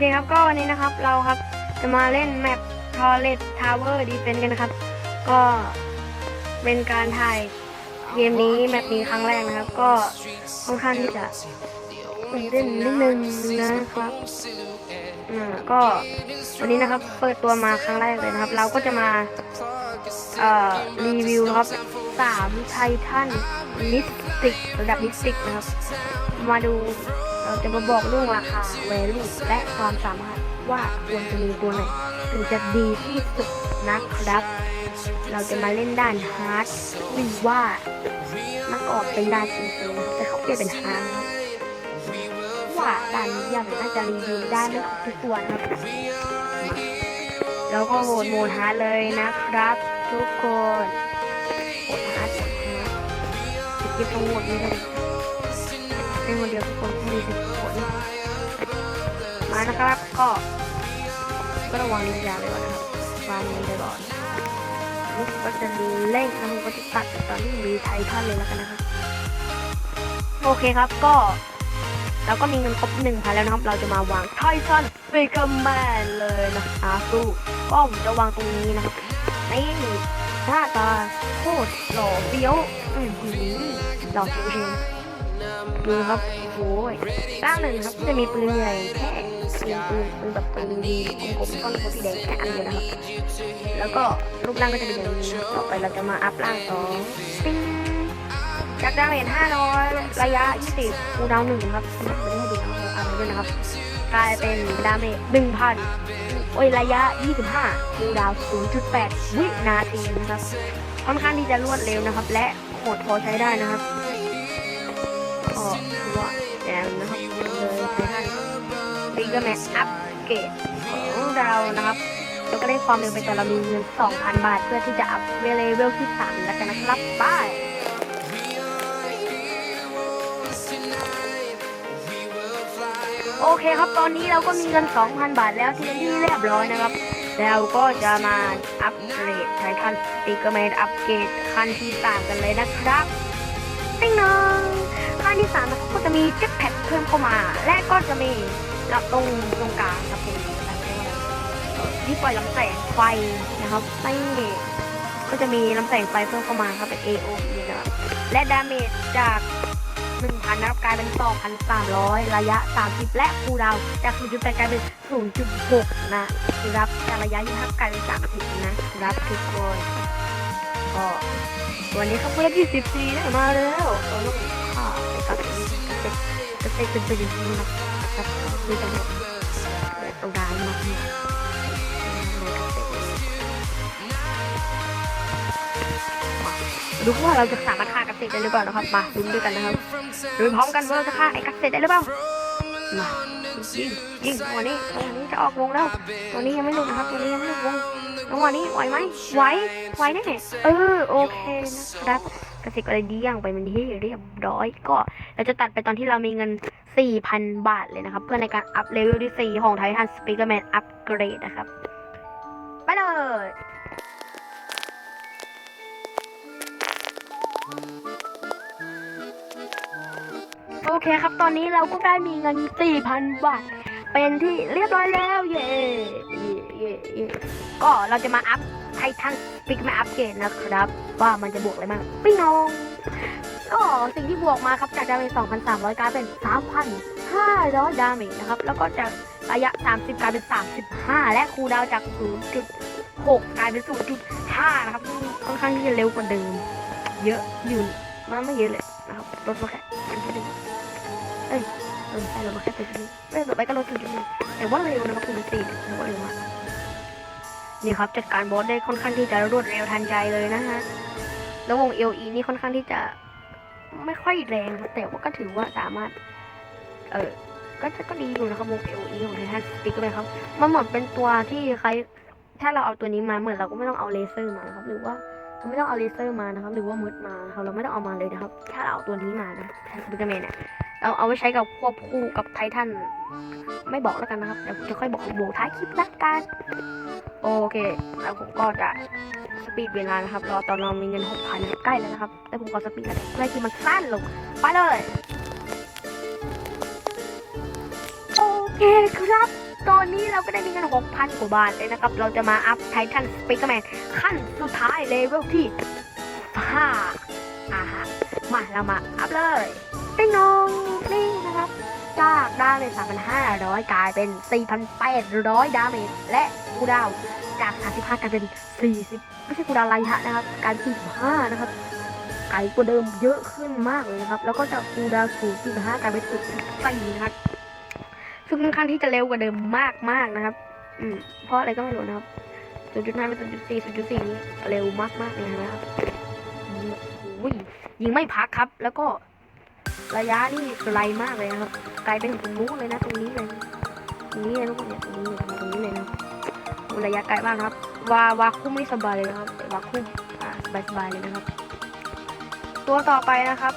เคครับก็วันนี้นะครับเราครับจะมาเล่นแมป t o r r e t Tower Defense กันนะครับ ก็เป็นการถ่ายเกมนี้แมปนี้ครั้งแรกนะครับ ก็ค่อนข้างที่จะตื่นเต้นนิดนึงนะครับอ่าก็วันนี้นะครับเปิดตัวมาครั้งแรกเลยนะครับ เราก็จะมาเอ่อรีวิวครับสามไททันมิสติกระดับมิสติกนะครับ มาดู เราจะมาบอกเรื่องราคาเวลูและความสามารถว่าควรจะมีตัวไหนถึงจะดีที่สุดนะครับ เราจะมาเล่นด้านฮาร์ดหรือว่ามันก็ออกเป็นด้านจริงๆนะครับแต่เขาเปลี่ยนเป็นฮาร์ดนะครับว่าด้านนี้ยังน่าจะรีวิวได้ไม่ครบทุกตัวนะครับ แล้วก็โหมดโหมดฮาร์ดเลยนะครับ ทุกคนโหมดฮาร์ดโหมดฮาร์ดสกิปทั้งหมดนี้เลย เป็นคนเดียวทุกคนที่มีสิทธิ์ผลมานะครับก็ก็ระวังนินจาไว้ก่อนนะครับวางนี้ไปก่อนนี่ก็จะเล่นนะผมก็จะตัดตอนที่มีไททันเลยแล้วกันนะครับโอเคครับก็เราก็มีเงินครบหนึ่งพันแล้วนะครับ เราจะมาวางไททันสปีกเกอร์แมนเลยนะคะสู้ก็ผมจะวางตรงนี้นะครับนี่หน้าตาโคตรหล่อเฟี้ยวอือหือหล่อจริงๆ ดูครับโอ้ยร่างหนึ่งครับจะมีปืนใหญ่แค่ปืนปืนปืนแบบปืนดีกลมๆก้อนสีแดงแค่อันเดียวนะครับแล้วก็รูปร่างก็จะเป็นอย่างนี้ต่อไปเราจะมาอัพร่างสองปิ้งจากดาเมจ500 ระยะ 20คูดาวหนึ่งครับไม่ได้ให้ดูนะเอาไปด้วยนะครับกลายเป็นดาเมจ1,000โอ้ยระยะ 25คูดาวน์0.8 วินาทีนะครับค่อนข้างที่จะรวดเร็วนะครับ และโหดพอใช้ได้นะครับ บิ๊กแมนอัปเกรดของเรานะครับแล้วก็ได้ความเร็วไปแต่เรามีเงิน 2,000 บาท เพื่อที่จะอัพเวลเลเวลที่ 3 แล้วกันนะครับไป้ายโอเคครับตอนนี้เราก็มีเงิน 2,000 บาทแล้วที่เป็นที่เรียบร้อยนะครับ แล้วก็จะมาอัปเกรดไททันสติกเกอร์แมนอัปเกรดขันที่ต่างกันเลยนะครับติ๊งนองขันที่สามนะครับก็จะมีเจ็ตแพ็คเพิ่มเข้ามา และก็จะมี หลับตรงตรงกลางครับเป็นอะไรเรียกว่าอะไรเอ่อที่ปล่อยลำแสงไฟนะครับไม่ก็จะมีลำแสงไฟเพิ่มเข้ามาครับเป็น AOE นะครับและดาเมจจาก 1,000นะครับกลายเป็น 2,300 ระยะ 30 และคูดาวจาก0.8กลายเป็น 0.6 นะครับจากระยะ25กลายเป็น30 นะครับทุกคนก็วันนี้เขาเพิ่ม24ได้มาแล้วเราต้องข่าไปกับจะเซ็ตจะเซ็ตเป็นอย่างนี้นะ ครับมีจังหวะตรงกลางมากดูว่าเราจะสามารถฆ่ากัสเซตได้หรือเปล่านะครับมาดูด้วยกันนะครับดูพร้อมกันว่าเราจะฆ่าไอ้กัสเซตได้หรือเปล่ามายิงยิงวันนี้วันนี้จะออกวงแล้วตัวนี้ยังไม่ลุดนะครับตัวนี้ยังไม่ลุดวงจังหวะนี้ไหวไหมไหวไหวแน่เออโอเคนะครับกระสิกอะไรดีอย่างไปเป็นที่เรียบร้อยก็เราจะตัดไปตอนที่เรามีเงิน 4,000 บาทเลยนะครับ เพื่อในการอัพเลเวลที่ 4 ของไททันสปีกเกอร์แมนอัพเกรดนะครับ ไปเลยโอเคครับ ตอนนี้เราก็ได้มีเงิน 4,000 บาท เป็นที่เรียบร้อยแล้ว เย้เย้เย้เย้ก็เราจะมาอัพไททันปิกมาอัพเกรดนะครับ ว่ามันจะบวกอะไรบ้างปิ้งนอง ก็สิ่งที่บวกมาครับจากดาเมจ2,300กลายเป็น 3,500 ดาเมจนะครับ แล้วก็จากระยะ 30 กลายเป็น 35 และคูลดาวจาก 0.6 กลายเป็น 0.5 นะครับค่อนข้างที่จะเร็วกว่าเดิม เยอะอยู่มันไม่เยอะเลยนะครับลดมาแค่แค่เอ้ยเออใช่เรามาแค่เป็นนี้ไม่ต่อไปก็ลดถึงจุดนี้แต่ว่าเร็วนะครับคุณตีถือว่าเร็วมากนี่ครับจัดการบอสได้ค่อนข้างที่จะรวดเร็วทันใจเลยนะฮะแล้ววง LE นี่ค่อนข้างที่จะ ไม่ค่อยแรงแต่ว่าก็ถือว่าสามารถ เออก็ก็ดีอยู่นะครับวง LE ของไททันสติ๊กเลยครับ มันเหมือนเป็นตัวที่ใคร ถ้าเราเอาตัวนี้มาเหมือนเราก็ไม่ต้องเอาเลเซอร์มานะครับ หรือว่าเราไม่ต้องเอาเลเซอร์มานะครับ หรือว่ามืดมาครับเราไม่ต้องเอามาเลยนะครับ ถ้าเราเอาตัวนี้มานะไททันสติ๊กแมนเนี่ยเราเอาไว้ใช้กับควบคู่กับไททันไม่บอกแล้วกันนะครับเดี๋ยวผมจะค่อยบอกโบท้ายคลิปละกันโอเค แล้วผมก็จะ สปีดเวลานะครับ รอตอนเรามีเงินหกพันใกล้แล้วนะครับแล้ผมก็สปีดแล้วเพื่อที่มันสั้นลง ไปเลย โอเคครับ ตอนนี้เราก็ได้มีเงิน6,000กว่าบาทเลยนะครับ เราจะมาอัพไททันสปีกแมนขั้นสุดท้ายเลเวลที่5อ่าฮะมา เรามาอัพเลยติ๊งนองนี่นะครับ จากดาเมจ3,500 กลายเป็น 4,800 ดาเมจและคูดาวจาก 35กลายเป็น 40 ไม่ใช่คูดาวน์ระยะนะครับ กายเป็น45นะครับ ไกลกว่าเดิมเยอะขึ้นมากเลยนะครับ แล้วก็จากคูลดาวน์0 45กลายเป็น0.4นะครับ ซึ่งค่อนข้างที่จะเร็วกว่าเดิมมากมากนะครับ อืมเพราะอะไรก็ไม่รู้นะครับ0.5เป็น0.4 0.4นี้เร็วมากมากเลยนะครับโอ้ยยิงไม่พักครับ แล้วก็ระยะนี่ไกลมากเลยนะครับ ไกลไปถึงตรงนู้นเลยนะ ตรงนี้เลย ตรงนี้เลยทุกคนเนี่ย ตรงนี้เลยตรงนี้เลยนะระยะไกลมากครับ วาวาคุ้มไม่สบายเลยนะครับวาคุ้มอ่าสบายสบายเลยนะครับ ตัวต่อไปนะครับ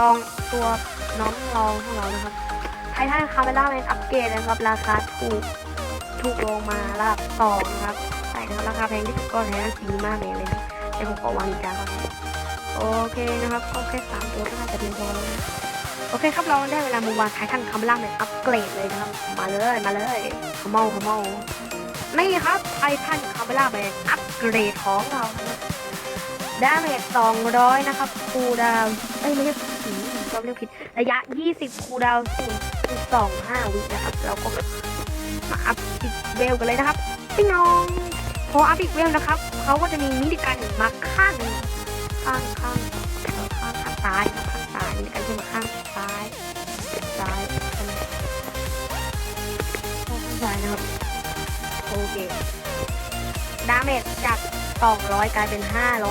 ลองตัวน้องลองของเรานะครับไททันคาเมล่าแมนอัปเกรดนะครับ ราคาถูกถูกลงมาระดับสองนะครับใช่นะครับราคาแพงที่สุดก็ไททันซีมาแมนเลยนะแต่ผมขอวางอีกานก่อนโอเคนะครับก็แค่สามตัวก็น่าจะเพียงพอแล้วนะโอเคครับเราได้เวลามาวางไททันคาเมล่าแมนอัปเกรดเลยนะครับ มาเลยมาเลยขมเอาขมเอา นี่ครับไททันคาเมล่าแมนอัปเกรดของเราครับดาเมจ200 นะครับ คูดาว เอ้ย ไม่ใช่ผีเราเรียกผิด ระยะ 20 คูดาว0.25 วินะครับ เราก็มาอัพอีกเวลกันเลยนะครับพี่น้อง พออัพอีกเวลนะครับ เขาก็จะมีมินิกันมาข้างข้างข้างข้างข้างซ้ายข้างซ้ายมินิกันขึ้นมาข้างซ้าย ซ้ายข้างข้างซ้ายนะครับ โอเคดาเมจจาก 200 กลายเป็น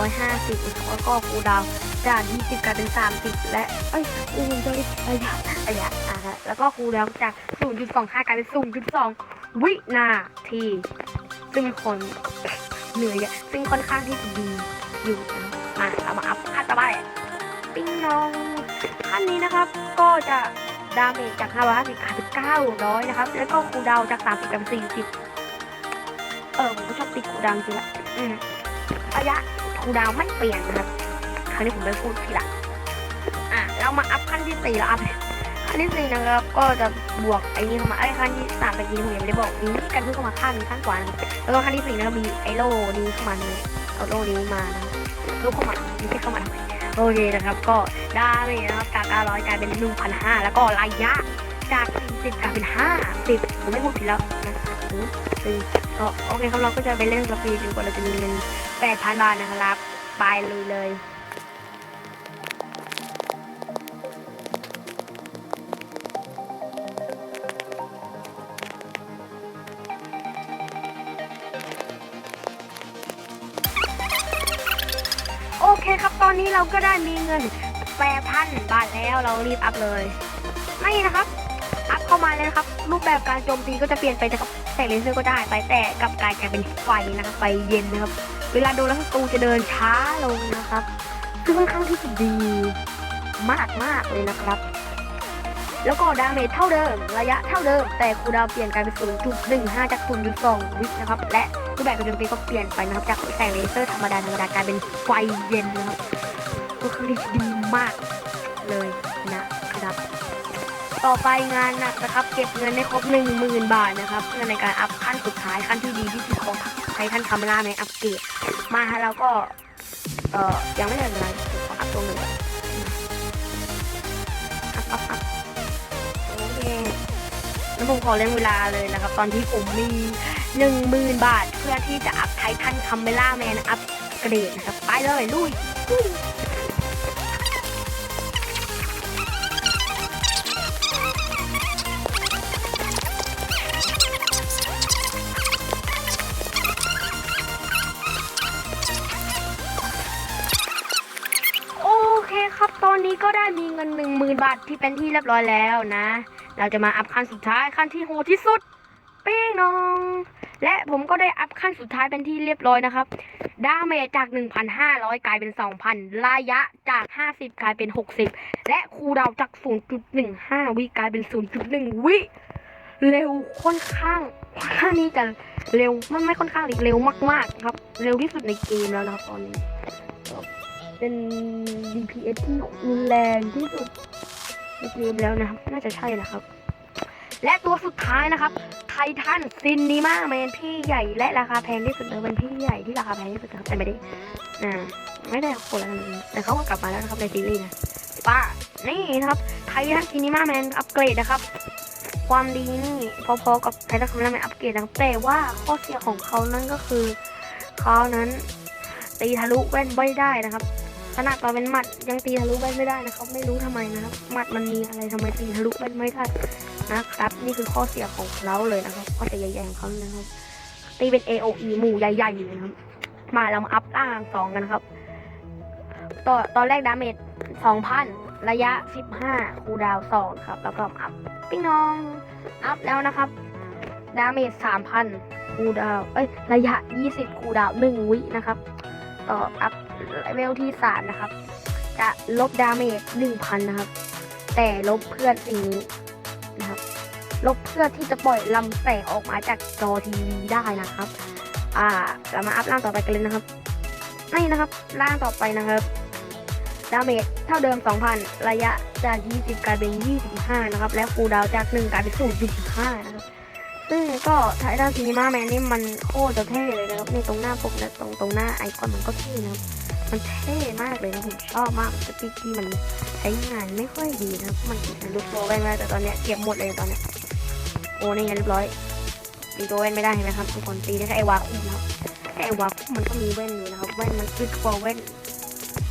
550นะครับแล้วก็คูดาวจาก 20 กลายเป็น 30 และเอ้ยอืมจะระยะระยะอะฮะแล้วก็คูลดาวน์จาก 0.25 กลายเป็น 0.2 วินาที ซึ่งเป็นคนเหนื่อยอะซึ่งค่อนข้างที่จะดีอยู่มาเรามาอัพขั้นต่อไปปิ้งน้องขั้นนี้นะครับก็จะดาเมจจาก 550กลายเป็น 900 นะครับ แล้วก็คูดาวจาก 30กลายเป็น 40 เออผมก็ชอบติดคูลดาวน์จริงๆละอืมระยะคูลดาวน์ไม่เปลี่ยนนะครับ ครั้งนี้ผมไปพูดทีหละอะ เรามาอัพขั้นที่สี่แล้วอัพขั้นที่สี่นะครับ ก็จะบวกไอ้นี่เข้ามาไอ้ขั้นที่สามตะกี้ผมยังไม่ได้บอกนี้กันเพิ่งเข้ามาขั้นขั้นกว่านะครับแล้วก็ขั้นที่สี่นะครับมีไอ้โล่นี้เข้ามาเลยเอาโล่นี้มานะโล่เข้ามาไม่ใช่เข้ามาทำไมโอเคนะครับ ก็ได้เลยนะครับจาก900กลายเป็น1,500แล้วก็ระยะจาก40กลายเป็น50ผมไม่พูดผิดแล้วนะอืมอืมก็ โอเคครับเราก็จะไปเล่นสปีดจนกว่าเราจะมีเงิน8,000บาทนะครับ ไปเลยเลยโอเคครับตอนนี้เราก็ได้มีเงินแปดพันบาทแล้วเรารีบอัพเลย ไม่นะครับ อัพเข้ามาเลยครับ รูปแบบการโจมตีก็จะเปลี่ยนไปจาก แสงเลเซอร์ก็ได้ไปแต่กลับกลายกลายเป็นไฟนะครับไฟเย็นนะครับ เวลาโดนแล้วศัตรูจะเดินช้าลงนะครับซึ่งค่อนข้างที่จะดีมากมากเลยนะครับ แล้วก็ดาเมจเท่าเดิม ระยะเท่าเดิม แต่คูดาวเปลี่ยนกลายเป็น0.15 จาก 0.2 วินะครับ และรูปแบบการโจมตีก็เปลี่ยนไปนะครับ จากแสงเลเซอร์ธรรมดาธรรมดากลายเป็นไฟเย็นนะครับก็คือดีมากเลยนะครับ ต่อไปงานหนักนะครับ เก็บเงินให้ครบ10,000บาทนะครับเพื่อในการอัพขั้นสุดท้ายขั้นที่ดีที่สุดของไททันคาเมล่าในอัปเกรดมาฮะแล้วก็เอ่อยังไม่ได้อะไรขออัพตรงหนึ่งอัพอัพอัพโอเคแล้วผมขอเล่นเวลาเลยนะครับ ตอนที่ผมมี10,000บาทเพื่อที่จะอัพไททันคาเมล่าแมนอัพเกรดนะครับ ไปเลยลุย นี้ก็ได้มีเงินหนึ่งหมื่นบาทที่เป็นที่เรียบร้อยแล้วนะ เราจะมาอัพขั้นสุดท้ายขั้นที่โหดที่สุดปิ้งน้อง และผมก็ได้อัพขั้นสุดท้ายเป็นที่เรียบร้อยนะครับ ดาเมจจาก 1,500 กลายเป็น 2,000 ระยะจาก 50 กลายเป็น 60 และคูดาวน์จาก 0.15 วิกลายเป็น 0.1 วิ เร็วค่อนข้างค่อนข้างนี้จะเร็วมันไม่ค่อนข้างเร็วมากๆครับ เร็วที่สุดในเกมแล้วนะครับตอนนี้ เป็น DPS ที่รุนแรงที่สุดในเกมแล้วนะครับ น่าจะใช่นะครับ และตัวสุดท้ายนะครับ ไททันซินนีมาแมนพี่ใหญ่และราคาแพงที่สุดเลยเป็นพี่ใหญ่ที่ราคาแพงที่สุดครับแต่ไม่ได้อ่าไม่ได้คนละนั้นแต่เขาก็กลับมาแล้วนะครับในซีรีส์นะป้านี่นะครับไททันซินนีมาแมนอัปเกรดนะครับความดีนี่พอๆกับไททันซินนีมาแมนอัปเกรดนะแต่ว่าข้อเสียของเขานั้นก็คือเขานั้นตีทะลุแว่นไม่ได้นะครับ ขนาดตอนเป็นหมัดยังตีทะลุแว่นไม่ได้นะครับ ไม่รู้ทำไมนะครับหมัดมันมีอะไรทำไมตีทะลุแว่นไม่ได้นะครับ นี่คือข้อเสียของเขาเลยนะครับข้อเสียใหญ่ๆของเขานะครับ ตีเป็น AOE หมู่ใหญ่ๆเลยนะครับ มาเรามาอัพล่างสองกันนะครับตอนตอนแรกดาเมจสองพันระยะสิบห้าคูดาวสองครับ แล้วก็อัพปิ้งน้องอัพแล้วนะครับดาเมจสามพันคูดาวเอ้ยระยะยี่สิบคูดาวหนึ่งวินะครับ ต่ออัพ เลเวลที่สามนะครับ จะลบดาเมจหนึ่งพันนะครับ แต่ลบเพื่อนสิ่งนี้นะครับ ลบเพื่อที่จะปล่อยลำแสงออกมาจากจอทีวีได้นะครับ อ่า เรามาอัพร่างต่อไปกันเลยนะครับนี่นะครับร่างต่อไปนะครับดาเมจเท่าเดิม 2,000 ระยะจาก 20 กลายเป็น 25 นะครับ และคูดาวจาก 1 กลายเป็น0.5นะครับ ซึ่งก็ไททันซีนีมาแมนนี่มันโคตรจะเท่เลยนะครับ ในตรงหน้าปกและตรงตรงหน้าไอคอนมันก็เท่นะครับ มันเท่มากเลยนะผมชอบมากสปีกที่มันใช้งานไม่ค่อยดีนะมันลุกตัวแว่นไว้แต่ตอนเนี้ยเก็บหมดเลยตอนเนี้ยโอ้นี่ไงเรียบร้อยตีตัวแว่นไม่ได้เห็นไหมครับทุกคนตีได้แค่ไอวาคุมนะครับไอวาคุมมันก็มีแว่นอยู่นะครับแว่นมันคือกว่าแว่น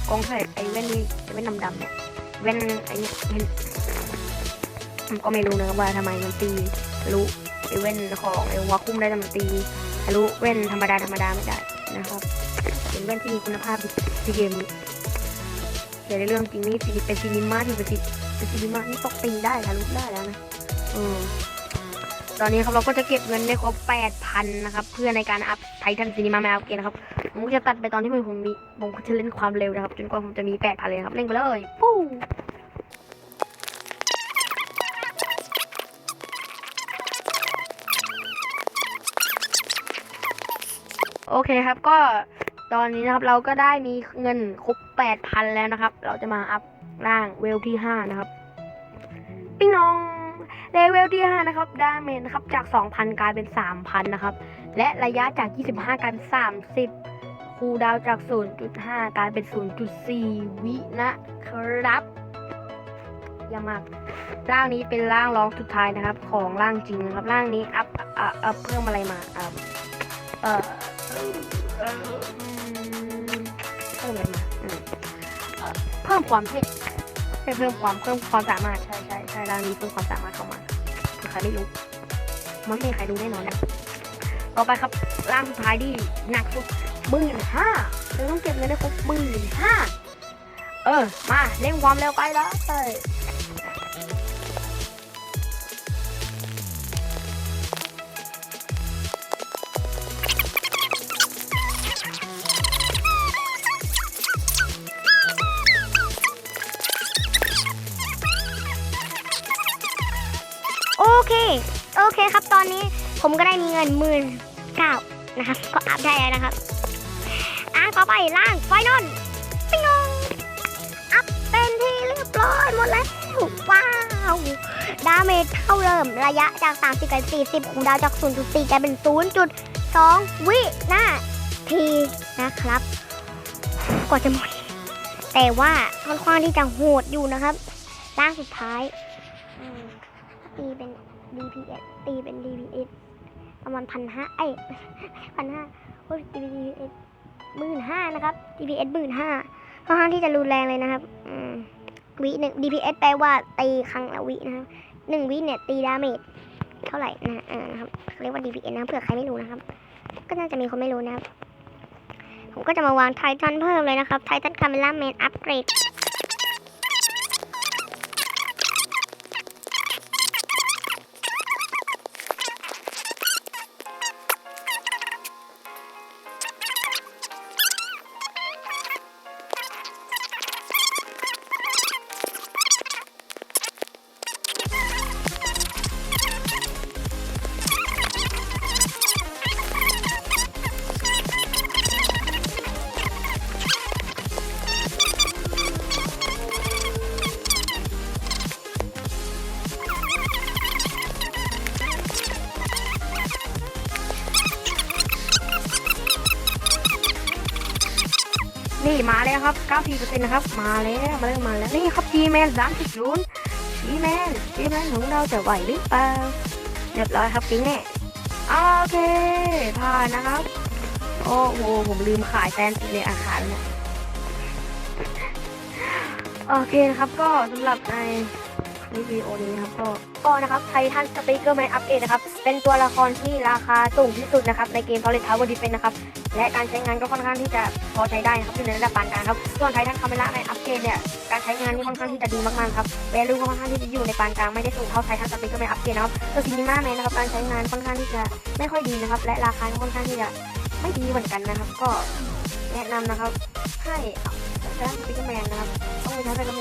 กองเท่ไหร่ไอแว่นนี่ไอแว่นดำๆเนี่ยแว่นไอเนี่ยเห็นผมก็ไม่รู้นะว่าทำไมมันตีทะลุไอแว่นของไอวาคุมได้แต่มันตีทะลุแว่นธรรมดาธรรมดาไม่ได้นะครับเป็นแว่นที่มีคุณภาพดี ที่เกมนี้แต่ในเรื่องจริงนี่ซีเป็นซีนิมาที่เป็นซีเป็นซีนิมาที่ตกตีได้ทะลุได้แล้วนะอืมตอนนี้ครับเราก็จะเก็บเงินได้ครบ8,000นนะครับ เพื่อในการอัพไททันซีนีมาแมวเกนนะครับผมจะตัดไปตอนที่ผมมีผมจะเล่นความเร็วนะครับ จนกว่าผมจะมี8,000เลยนะครับเล่นไปเลยปู้โอเคครับก็ ตอนนี้นะครับเราก็ได้มีเงินครบ8,000แล้วนะครับ เราจะมาอัพร่างเวลที่5นะครับ ปิ้งน้องเลเวลที่5นะครับดาเมจนะครับจาก2,000กลายเป็น3,000นะครับ และระยะจาก25กลายเป็น30คูดาวน์จาก0.5กลายเป็น0.4วินะครับเยามากร่างนี้เป็นร่างรองสุดท้ายนะครับ ของร่างจริงนะครับร่างนี้อัพอัพเพิ่มอะไรมาอ่าเอ่อเอ่อเอ่ออืมเพิ่ มอะไรมาอืมเพิ่มความเท่ให้เพิ่มความเพิ่มความสามารถใช่ใช่ใช่ร้างนี้เพิ่มความสามารถเข้ามาเผื่อใครไม่รู้มันไม่มีใครรู้แน่นอนนะต่อไปครับร่างสุดท้ายที่หนักสุดหมื่นห้าเราต้องเก็บเงินได้ครบหมื่นห้าเออมาเร่งความเร็วไปแล้วเอ้ อนนี้ผมก็ได้มีเงินหมื่นเก้านะครับ ก็อัพได้แล้วนะครับ อะต่อไปล่างไฟนอลปิงองอัพเป็นที่เรียบร้อยหมดแล้วว้าวดาเมจเท่าเดิมระยะจาก 30กับ40คูณดาวจาก 0.4กลายเป็น 0.2 วินาทีนะครับ กว่าจะหมด แต่ว่าค่อนข้างที่จะโหดอยู่นะครับร่างสุดท้ายอืมีเป็น DPS ตีเป็น DPS ประมาณพันห้าเอ้ยพันห้าโอ้ย DPS หมื่นห้านะครับ DPS หมื่นห้าค่อนข้างที่จะรุนแรงเลยนะครับวิหนึ่ง DPS แปลว่าตีครั้งละวินะครับหนึ่งวิเนี่ยตีดาเมจเท่าไหร่นะอ่านะครับเรียกว่า DPS นะเผื่อใครไม่รู้นะครับ ก็น่าจะมีคนไม่รู้นะครับ ผมก็จะมาวางไททันเพิ่มเลยนะครับไททันคาเมล่าแมนอัปเกรด นี่มาแล้วครับ94%นะครับ มาแล้วมาเริ่มมาแล้วนี่ครับ G-Man 30ลุ้น G-Man G-Man ของเราจะไหวหรือเปล่าเรียบร้อยครับจริงแน่โอเคผ่านนะครับ โอ้โหผมลืมขายแฟนซีเลยอาคารเนี่ยโอเคนะครับก็สำหรับใน วิดีโอนี้นะครับก็ก็นะครับไททันสปีกเกอร์แมนอัปเกรดนะครับเป็นตัวละครที่ราคาสูงที่สุดนะครับในเกม Solid Tower Defense นะครับและการใช้งานก็ค่อนข้างที่จะพอใช้ได้นะครับอยู่ในระดับปานกลางครับส่วนไททันคาเมล่าในอัปเกรดเนี่ยการใช้งานนี่ค่อนข้างที่จะดีมากๆครับแวลูค่อนข้างที่จะอยู่ในปานกลางไม่ได้สูงเท่าไททันสปีกเกอร์แมนอัปเกรดนะครับส่วนซินิมาแมนนะครับการใช้งานค่อนข้างที่จะไม่ค่อยดีนะครับและราคาก็ค่อนข้างที่จะไม่ดีเหมือนกันนะครับ ก็แนะนำนะครับให้ไททันสปีกเกอร์แมนนะครับต้องมีทั้งไททัน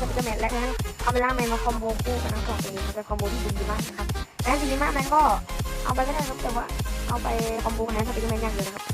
สปีกเกอร์แมนและไททั เอาไปล่าแมนมาคอมโบคู่กันทั้งสองตัวนี้ครับเป็นคอมโบที่ดีมากนะครับและซินิมาแมนก็เอาไปก็ได้ครับแต่ว่าเอาไปคอมโบกับไททันสปีกเกอร์แมนอย่างเดียวนะครับ